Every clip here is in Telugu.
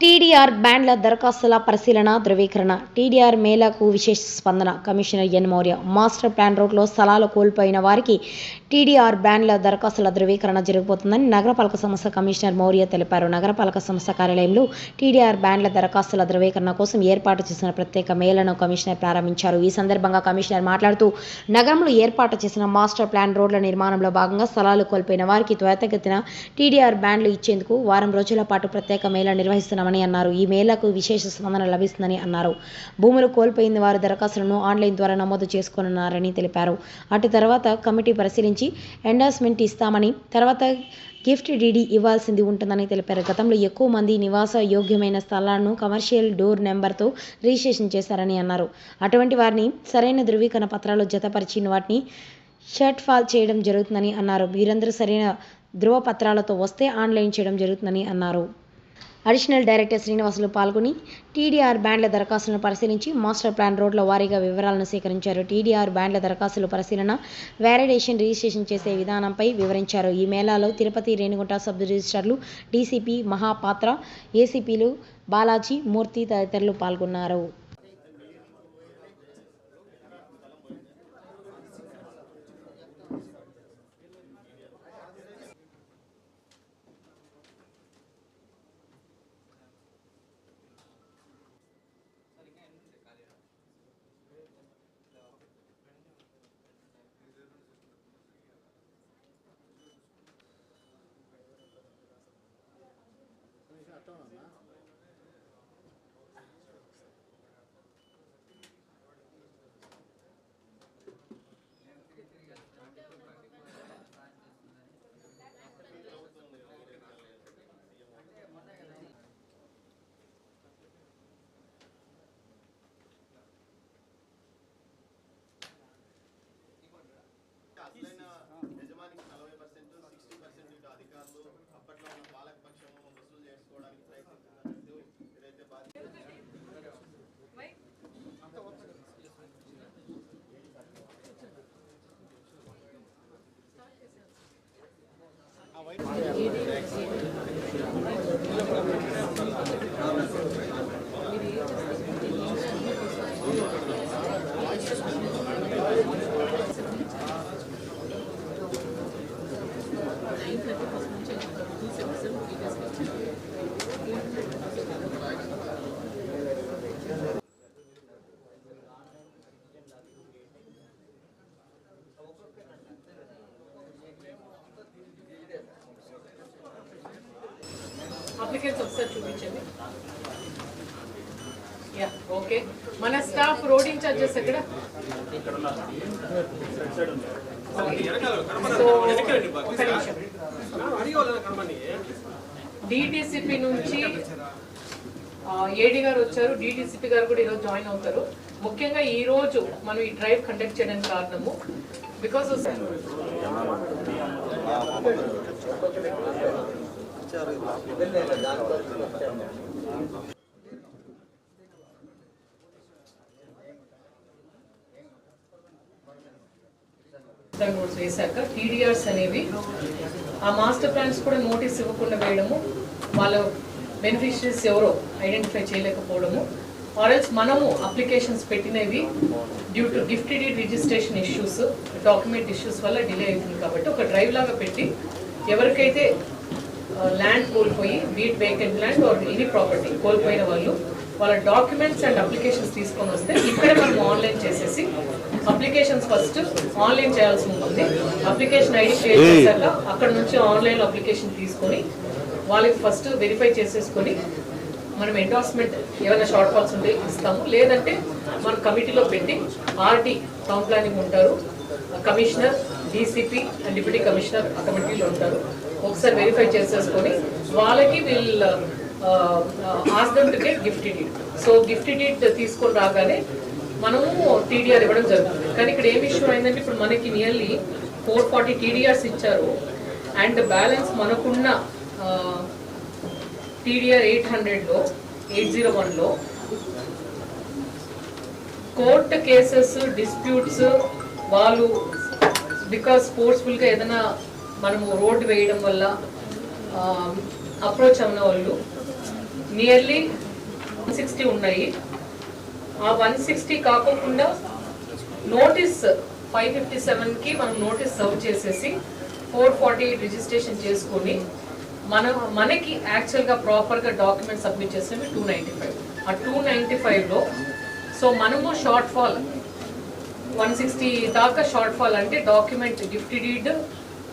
టీడీఆర్ బ్యాండ్ల దరఖాస్తుల పరిశీలన ధృవీకరణ టీడీఆర్ మేళాకు విశేష స్పందన. Commissioner N Mourya master plan రోడ్లో స్థలాలు కోల్పోయిన వారికి టీడీఆర్ బ్యాండ్ల దరఖాస్తుల ధృవీకరణ జరగబోతుందని నగరపాలక సంస్థ కమిషనర్ మౌర్య తెలిపారు. నగరపాలక సంస్థ కార్యాలయంలో టీడీఆర్ బ్యాండ్ల దరఖాస్తుల ధృవీకరణ కోసం ఏర్పాటు చేసిన ప్రత్యేక మేళను కమిషనర్ ప్రారంభించారు. ఈ సందర్భంగా కమిషనర్ మాట్లాడుతూ నగరంలో ఏర్పాటు చేసిన మాస్టర్ ప్లాన్ రోడ్ల నిర్మాణంలో భాగంగా స్థలాలు కోల్పోయిన వారికి త్వరితగతిన టీడీఆర్ బ్యాండ్లు ఇచ్చేందుకు వారం రోజుల పాటు ప్రత్యేక మేళ నిర్వహిస్తున్నామని అన్నారు. ఈ మేళాకు విశేష స్పందన లభిస్తుందని అన్నారు. భూములు కోల్పోయిన వారి దరఖాస్తులను ఆన్లైన్ ద్వారా నమోదు చేసుకోనున్నారని తెలిపారు. అటు తర్వాత కమిటీ పరిశీలించి ఎండార్స్మెంట్ ఇస్తామని తర్వాత గిఫ్ట్ డీడీ ఇవ్వాల్సింది ఉంటుందని తెలిపారు. గతంలో ఎక్కువ మంది నివాస యోగ్యమైన స్థలాలను కమర్షియల్ డోర్ నెంబర్తో రిజిస్ట్రేషన్ చేశారని అన్నారు. అటువంటి వారిని సరైన ధృవీకరణ పత్రాలు జతపరిచిన వాటిని షర్ట్ ఫాల్ చేయడం జరుగుతుందని అన్నారు. వీరందరూ సరైన ధృవపత్రాలతో వస్తే ఆన్లైన్ చేయడం జరుగుతుందని అన్నారు. అడిషనల్ డైరెక్టర్ శ్రీనివాసులు పాల్గొని టీడీఆర్ బ్యాండ్ల దరఖాస్తులను పరిశీలించి మాస్టర్ ప్లాన్ రోడ్ల వారీగా వివరాలను సేకరించారు. టీడీఆర్ బ్యాండ్ల దరఖాస్తుల పరిశీలన వ్యాలిడేషన్ రిజిస్ట్రేషన్ చేసే విధానంపై వివరించారు. ఈ మేళాలో తిరుపతి రేణిగుంట సబ్ రిజిస్ట్రార్లు డీసీపీ మహాపాత్ర ఏసీపీలు బాలాజీ మూర్తి తదితరులు పాల్గొన్నారు. అసలైన యజమానికి నలభై పర్సెంట్ సిక్స్టీ పర్సెంట్ అధికారులు అప్పట్లో ఉన్న పాలక అప్లికెంట్స్ ఒకసారి చూపించండి యా ఓకే మన స్టాఫ్ రోడ్ ఇన్ఛార్జెస్ ఎక్కడ? సో ఒక నిమిషం డిటిసిపి నుంచి ఏడి గారు వచ్చారు. డిటిసిపి గారు కూడా ఈరోజు జాయిన్ అవుతారు. ముఖ్యంగా ఈ రోజు మనం ఈ డ్రైవ్ కండక్ట్ చేయడానికి కారణము బికాస్ నోట్స్ వేశాక టీడీఆర్స్ అనేవి ఆ మాస్టర్ ప్లాన్స్ కూడా నోటీస్ ఇవ్వకుండా వేయడము వాళ్ళ బెనిఫిషరీస్ ఎవరో ఐడెంటిఫై చేయలేకపోవడము ఆర్ఎల్స్ మనము అప్లికేషన్స్ పెట్టినవి due to gift registration issues document issues వల్ల డిలే అవుతుంది కాబట్టి ఒక డ్రైవ్ లాగా పెట్టి ఎవరికైతే ల్యాండ్ కోల్పోయి but vacant land or any property కోల్పోయిన వాళ్ళు వాళ్ళ డాక్యుమెంట్స్ అండ్ అప్లికేషన్స్ తీసుకొని వస్తే ఇక్కడే మనం ఆన్లైన్ చేసేసి అప్లికేషన్స్ ఫస్ట్ ఆన్లైన్ చేయాల్సి ఉంటుంది. అప్లికేషన్ ఐడి క్రియేట్ చేశాక అక్కడ నుంచి ఆన్లైన్ అప్లికేషన్ తీసుకొని వాళ్ళకి ఫస్ట్ వెరిఫై చేసేసుకొని మనం ఎండార్స్మెంట్ ఏమైనా షార్ట్ ఫాల్స్ ఉంటే ఇస్తాము. లేదంటే మన కమిటీలో పెట్టి ఆర్టీ టౌన్ ప్లానింగ్ ఉంటారు. Commissioner DCP and deputy commissioner ఆ కమిటీలో ఉంటారు. ఒకసారి వెరిఫై చేసేసుకొని వాళ్ళకి వీళ్ళు as gift deed so gift deed తీసుకొని రాగానే మనము టీడీఆర్ ఇవ్వడం జరుగుతుంది. కానీ ఇక్కడ ఏం ఇష్యూ అయిందంటే ఇప్పుడు మనకి నియర్లీ ఫోర్ ఫార్టీ టీడీఆర్స్ ఇచ్చారు. అండ్ బ్యాలెన్స్ మనకున్న టీడీఆర్ ఎయిట్ హండ్రెడ్లో ఎయిట్ జీరో వన్లో కోర్టు కేసెస్ డిస్ప్యూట్స్ వాళ్ళు బికాస్ ఫోర్స్ఫుల్గా ఏదైనా మనము రోడ్డు వేయడం వల్ల అప్రోచ్ అన్న వాళ్ళు నియర్లీ వన్ సిక్స్టీ ఉన్నాయి. ఆ వన్ సిక్స్టీ కాకోకుండా నోటీస్ ఫైవ్ ఫిఫ్టీ సెవెన్కి మనం నోటీస్ సర్వ్ చేసేసి ఫోర్ ఫార్టీ ఎయిట్ రిజిస్ట్రేషన్ చేసుకొని మనం మనకి యాక్చువల్గా ప్రాపర్గా డాక్యుమెంట్ సబ్మిట్ చేసినవి టూ నైంటీ ఫైవ్ ఆ టూ నైంటీ ఫైవ్లో సో మనము షార్ట్ ఫాల్ వన్ సిక్స్టీ దాకా షార్ట్ ఫాల్ అంటే డాక్యుమెంట్ గిఫ్ట్ డీడ్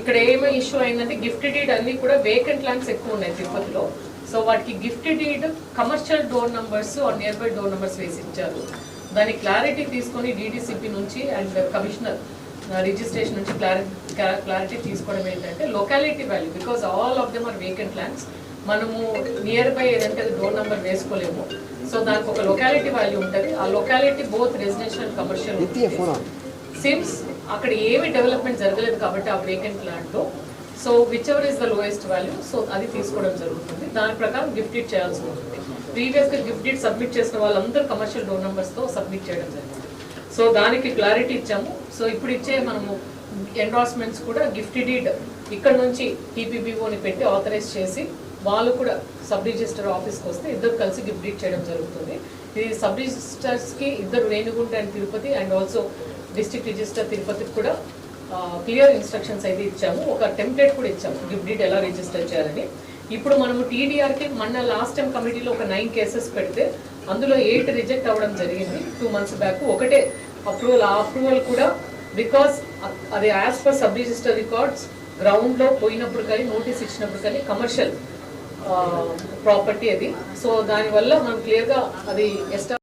ఇక్కడ ఏమి ఇష్యూ అయిందంటే గిఫ్ట్ డీడ్ అన్ని కూడా వేకెంట్ ల్యాండ్స్ ఎక్కువ ఉన్నాయి తిరుపతిలో. సో వాటికి gift deed commercial door numbers or nearby door numbers వేసి ఇచ్చారు. దాని క్లారిటీ తీసుకొని డీడీసీపీ నుంచి అండ్ కమిషనర్ రిజిస్ట్రేషన్ నుంచి క్లారిటీ క్లారిటీ తీసుకోవడం ఏంటంటే locality value because all of them are vacant lands మనము నియర్ బై ఏదంటే డోర్ నెంబర్ వేసుకోలేము. సో దానికి ఒక లొకాలిటీ వాల్యూ ఉంటుంది. ఆ locality both residential commercial seems అక్కడ ఏమి డెవలప్మెంట్ జరగలేదు కాబట్టి ఆ వేకెంట్ ల్యాండ్లో so whichever is the lowest value so అది తీసుకోవడం జరుగుతుంది. దాని ప్రకారం గిఫ్ట్ ఇట్ చేయాల్సి ఉంటుంది. ప్రీవియస్గా గిఫ్ట్ ఇట్ సబ్మిట్ చేసిన వాళ్ళందరూ కమర్షియల్ డోర్ నెంబర్స్తో సబ్మిట్ చేయడం జరిగింది. సో దానికి క్లారిటీ ఇచ్చాము. సో ఇప్పుడు ఇచ్చే మనము ఎండార్స్మెంట్స్ కూడా గిఫ్ట్ డీడ్ ఇక్కడ నుంచి టీపీబీఓని పెట్టి ఆథరైజ్ చేసి వాళ్ళు కూడా సబ్ రిజిస్టర్ ఆఫీస్కి వస్తే ఇద్దరు కలిసి గిఫ్ట్ డీడ్ చేయడం జరుగుతుంది. ఇది సబ్ రిజిస్టర్స్కి ఇద్దరు Renigunta and Tirupati and also district register తిరుపతికి కూడా క్లియర్ ఇన్స్ట్రక్షన్స్ అయితే ఇచ్చాము. ఒక టెంప్లెట్ కూడా ఇచ్చాము గిఫ్ట్ ఎలా రిజిస్టర్ చేయాలని. ఇప్పుడు మనము టీడీఆర్కి మొన్న లాస్ట్ టైం కమిటీలో ఒక నైన్ కేసెస్ పెడితే అందులో ఎయిట్ రిజెక్ట్ అవ్వడం జరిగింది. టూ మంత్స్ బ్యాక్ ఒకటే అప్రూవల్ ఆ అప్రూవల్ కూడా బికాస్ అది as per sub register records గ్రౌండ్లో పోయినప్పుడు కానీ నోటీస్ ఇచ్చినప్పుడు కానీ కమర్షియల్ ప్రాపర్టీ అది. సో దానివల్ల మనం క్లియర్గా అది ఎస్టా